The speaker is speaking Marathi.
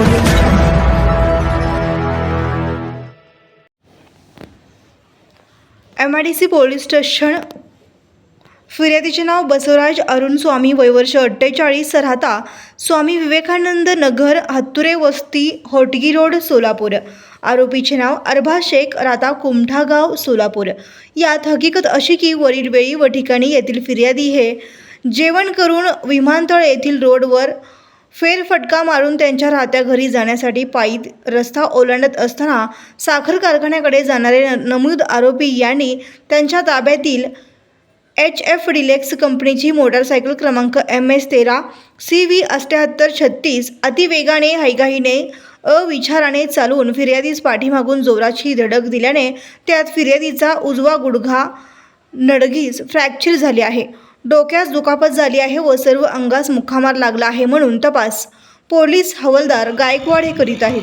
M I D C police station फिर्यादीचे नाव बसवराज अरुण स्वामी वयवर्ष अठ्ठेचाळीस राहता स्वामी विवेकानंद नगर हत्तुरे वस्ती होटगी रोड सोलापूर. आरोपीचे नाव अरभा शेख राहता कुमठागाव सोलापूर. यात हकीकत अशी की वरील वेळी व ठिकाणी येथील फिर्यादी हे जेवण करून विमानतळ येथील रोडवर फेरफटका मारून त्यांच्या राहत्या घरी जाण्यासाठी पायी रस्ता ओलांडत असताना साखर कारखान्याकडे जाणारे नमूद आरोपी यांनी त्यांच्या ताब्यातील एच एफ डिलेक्स कंपनीची मोटारसायकल क्रमांक एम एस तेरा सी व्ही अठ्ठ्याहत्तर छत्तीस अतिवेगाने हैगाहीने अविचाराने चालून फिर्यादीस पाठीमागून जोराची धडक दिल्याने त्यात फिर्यादीचा उजवा गुडघा नडगीस फ्रॅक्चर झाली आहे. डोक्यास दुखापत झाली आहे व सर्व अंगास मुक्कामार लागला आहे म्हणून तपास. पोलीस हवालदार गायकवाड हे करीत आहेत.